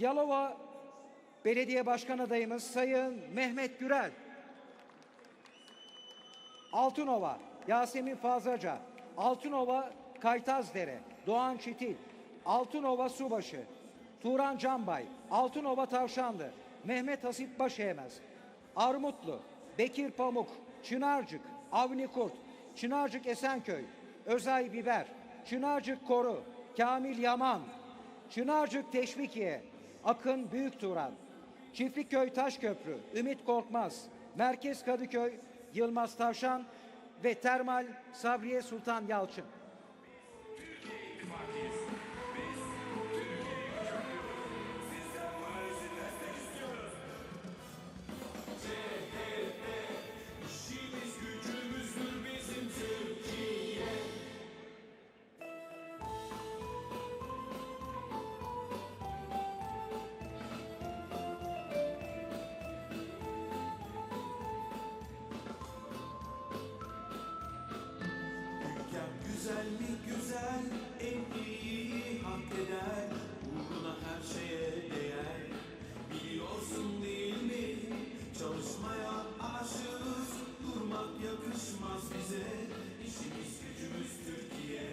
Yalova Belediye Başkan adayımız Sayın Mehmet Gürel. Altınova Yasemin Fazlaca. Altınova Kaytazdere. Doğan Çitil. Altınova Subaşı. Turan Canbay. Altınova Tavşanlı. Mehmet Hasip Başeğmez. Armutlu. Bekir Pamuk. Çınarcık. Avni Kurt. Çınarcık Esenköy. Özay Biber. Çınarcık Koru. Kamil Yaman. Çınarcık Teşvikiye. Akın Büyük Büyükturan, Çiftlikköy Taşköprü, Ümit Korkmaz, Merkez Kadıköy, Yılmaz Tavşan ve Termal Sabriye Sultan Yalçın. Türkiye İttifakı